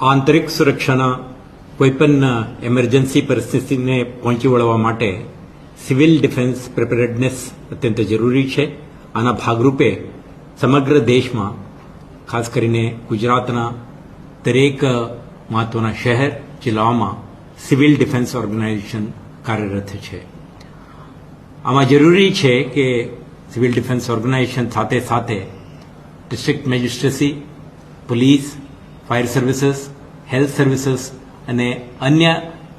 આંતરિક સુરક્ષાના કોઈપણ એમરજન્સી પરિસ્થિતિને પહોંચી વળવા માટે સિવિલ ડિફેન્સ પ્રિપેરેડનેસ અત્યંત જરૂરી છે. આના ભાગરૂપે સમગ્ર દેશમાં, ખાસ કરીને ગુજરાતના દરેક મહત્વના શહેર, જિલ્લાઓમાં સિવિલ ડિફેન્સ ઓર્ગેનાઇઝેશન કાર્યરત છે. આમાં જરૂરી છે કે સિવિલ ડિફેન્સ ઓર્ગેનાઇઝેશન સાથે સાથે district magistracy police fire services, health services અને અન્ય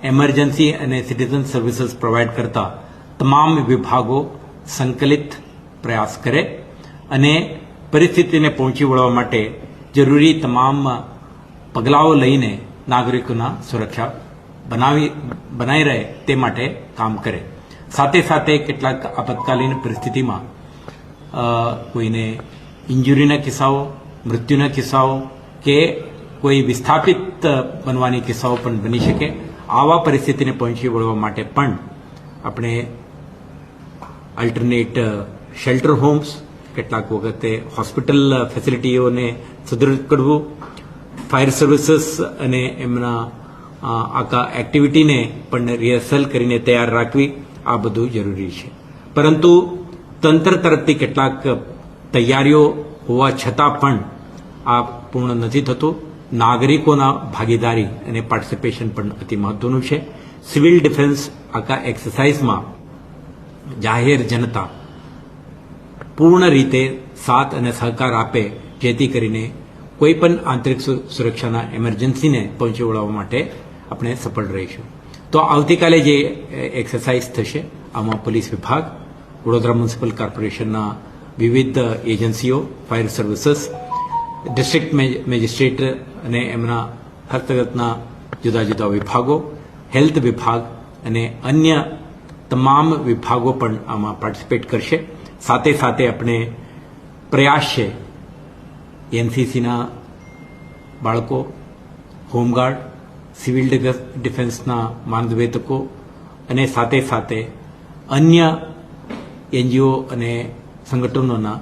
એમરજન્સી અને સિટીઝન સર્વિસીસ પ્રોવાઈડ કરતા તમામ વિભાગો સંકલિત પ્રયાસ કરે અને પરિસ્થિતિને પહોંચી વળવા માટે જરૂરી તમામ પગલાઓ લઈને નાગરિકોના સુરક્ષા બનાવી બનાવી રહે તે માટે કામ કરે. સાથે સાથે કેટલાક આપતકાલીન પરિસ્થિતિમાં કોઈને ઇન્જુરીના કિસ્સાઓ, મૃત્યુના કિસ્સાઓ કે કોઈ વિસ્થાપિત બનવાની કિસ્સાઓ પણ બની શકે. આવા પરિસ્થિતિને પહોંચી વળવા માટે પણ આપણે અલ્ટરનેટ શેલ્ટર હોમ્સ કેટલાક વખતે હોસ્પિટલ ફેસિલિટીઓને સુદૃઢ કરવું ફાયર સર્વિસીસ અને એમના આખા એક્ટિવિટીને પણ રિહર્સલ કરીને તૈયાર રાખવી આ બધું જરૂરી છે. પરંતુ તંત્ર તરફથી કેટલાક તૈયારીઓ હોવા છતાં પણ આ પૂર્ણ નથી થતું. નાગરિકોના ભાગીદારી અને પાર્ટિસિપેશન પણ અતિ મહત્વનું છે. સિવિલ ડિફેન્સ આખા એક્સરસાઇઝમાં જાહેર જનતા પૂર્ણ રીતે સાથ અને સહકાર આપે, જેથી કરીને કોઈપણ આંતરિક સુરક્ષાના એમરજન્સીને પહોંચી વળવા માટે આપણે સફળ રહીશું. તો આવતીકાલે જે એક્સરસાઇઝ થશે, આમાં પોલીસ વિભાગ, વડોદરા મ્યુનિસિપલ કોર્પોરેશનના વિવિધ એજન્સીઓ ફાયર સર્વિસીસ ડિસ્ટ્રિક્ટ મેજિસ્ટ્રેટ અને એમના હસ્તગતના જુદા જુદા વિભાગો, હેલ્થ વિભાગ અને અન્ય તમામ વિભાગો પણ આમાં પાર્ટિસિપેટ કરશે. સાથે સાથે આપણે પ્રયાસ છે એનસીસીના બાળકો, હોમગાર્ડ, સિવિલ ડિફેન્સના માનદવેતકો અને સાથે સાથે અન્ય એનજીઓ અને સંગઠનોના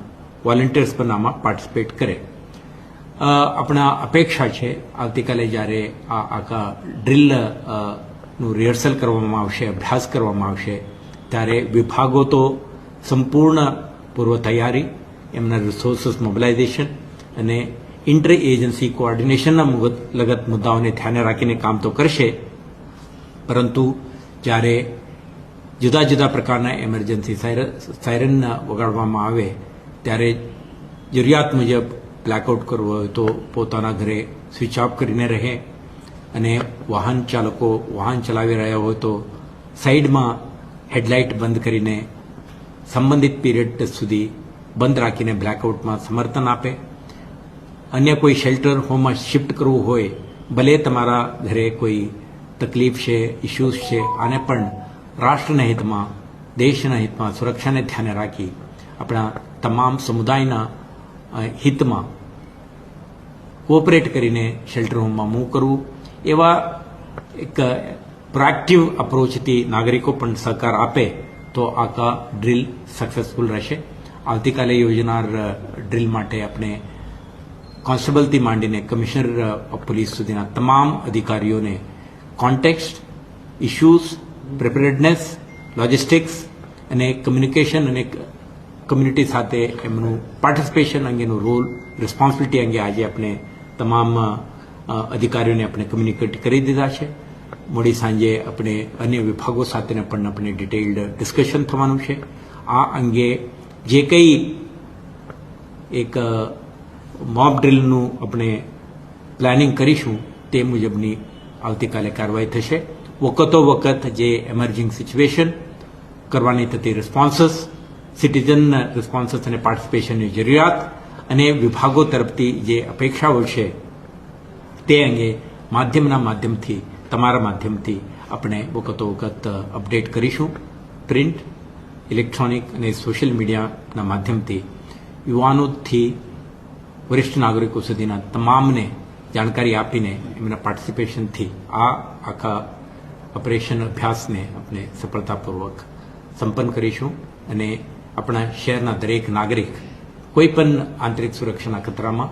વોલેન્ટિયર્સ પણ આમાં પાર્ટિસિપેટ કરે. આપણા અપેક્ષા છે, આવતીકાલે જ્યારે આ આખા ડ્રિલનું રિહર્સલ કરવામાં આવશે, અભ્યાસ કરવામાં આવશે, ત્યારે વિભાગો તો સંપૂર્ણ પૂર્વ તૈયારી એમના રિસોર્સિસ મોબિલાઇઝેશન અને ઇન્ટર એજન્સી કોઓર્ડિનેશનના લગત મુદ્દાઓને ધ્યાને રાખીને કામ તો કરશે. પરંતુ જ્યારે જુદા જુદા પ્રકારના એમરજન્સી સાયર- સાયરન વગાડવામાં આવે, ત્યારે જરૂરિયાત મુજબ બ્લેકઆઉટ કરવો હોય તો પોતાના ઘરે સ્વિચ ઓફ કરીને રહે અને વાહન ચાલકો વાહન ચલાવી રહ્યા હોય તો સાઈડમાં હેડલાઇટ બંધ કરીને સંબંધિત પીરિયડ સુધી બંધ રાખીને બ્લેકઆઉટમાં સમર્થન આપે. અન્ય કોઈ શેલ્ટર હોમમાં શિફ્ટ કરવું હોય, ભલે તમારા ઘરે કોઈ તકલીફ છે ઇશ્યુઝ છે, આને પણ રાષ્ટ્રના હિતમાં, દેશના હિતમાં, સુરક્ષાને ધ્યાને રાખી આપણા તમામ સમુદાયના હિતમાં કોઓપરેટ કરીને શેલ્ટર હોમમાં મૂવ કરવું. એવા એક પ્રોએક્ટિવ અપ્રોચથી નાગરિકો પણ સહકાર આપે તો આખા ડ્રીલ સક્સેસફુલ રહેશે. આવતીકાલે યોજનાર ડ્રીલ માટે આપણે કોન્સ્ટેબલથી માંડીને કમિશનર પોલીસ સુધીના તમામ અધિકારીઓને કોન્ટેક્સ્ટ ઇશ્યુઝ પ્રિપેરેડનેસ લોજિસ્ટિક્સ અને કમ્યુનિકેશન અને કમ્યુનિટી સાથે એમનું પાર્ટિસિપેશન અંગેનું રોલ રિસ્પોન્સિબિલિટી અંગે આજે આપણે તમામ અધિકારીઓને આપણે કમ્યુનિકેટ કરી દીધા છે. મોડી સાંજે આપણે અન્ય વિભાગો સાથેને પણ આપણે ડિટેઇલ્ડ ડિસ્કશન થવાનું છે. આ અંગે જે કંઈ એક મોબ ડ્રીલનું આપણે પ્લાનિંગ કરીશું તે મુજબની આવતીકાલે કાર્યવાહી થશે. વખતો વખત જે એમર્જિંગ સિચ્યુએશન કરવાની થતી રિસ્પોન્સીસ સિટીઝન રિસ્પોન્સીસ અને પાર્ટિસિપેશનની જરૂરિયાત અને વિભાગો તરફથી જે અપેક્ષાઓ છે, તે અંગે માધ્યમના માધ્યમથી, તમારા માધ્યમથી આપણે વખતો વખત અપડેટ કરીશું. પ્રિન્ટ, ઇલેક્ટ્રોનિક અને સોશિયલ મીડિયાના માધ્યમથી યુવાનોથી વરિષ્ઠ નાગરિકો સુધીના તમામને જાણકારી આપીને એમના પાર્ટિસિપેશનથી આ આખા ઓપરેશન અભ્યાસને આપણે સફળતાપૂર્વક સંપન્ન કરીશું અને આપણા શહેરના દરેક નાગરિક કોઈ પણ આંતરિક સુરક્ષાના ખતરામાં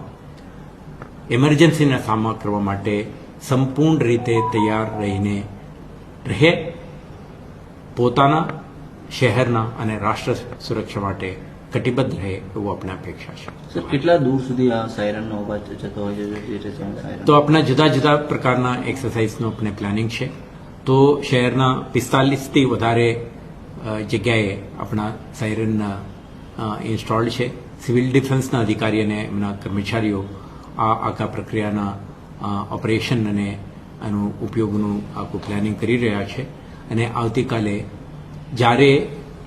એમરજન્સીના સામનો કરવા માટે સંપૂર્ણ રીતે તૈયાર રહીને રહે પોતાના શહેરના અને રાષ્ટ્ર સુરક્ષા માટે કટિબદ્ધ રહે એવું આપણે અપેક્ષા છે. કેટલા દૂર સુધી આ સાયરનનો અવાજ જતો હોય છે તો આપણા જુદા જુદા પ્રકારના એક્સરસાઇઝનું આપણે પ્લાનિંગ છે. તો શહેરના પિસ્તાલીસથી વધારે જગ્યાએ આપણા સાયરન ઇન્સ્ટોલ્ડ છે. સિવિલ ડિફેન્સના અધિકારી અને એમના કર્મચારીઓ આ આખા પ્રક્રિયાના ઓપરેશન અને એનું ઉપયોગનું આખું પ્લાનિંગ કરી રહ્યા છે. અને આવતીકાલે જ્યારે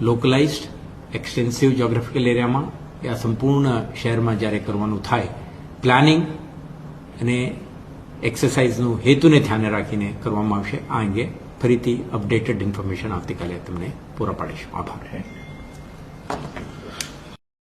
લોકલાઇઝડ એક્સટેન્સિવ જ્યોગ્રાફિકલ એરિયામાં આ સંપૂર્ણ શહેરમાં જ્યારે કરવાનું થાય પ્લાનિંગ અને એક્સરસાઇઝનું હેતુને ધ્યાને રાખીને કરવામાં આવશે, આ અંગે ફરીથી અપડેટેડ ઇન્ફોર્મેશન આવતીકાલે તમને પૂરા પાડીશું. આભાર.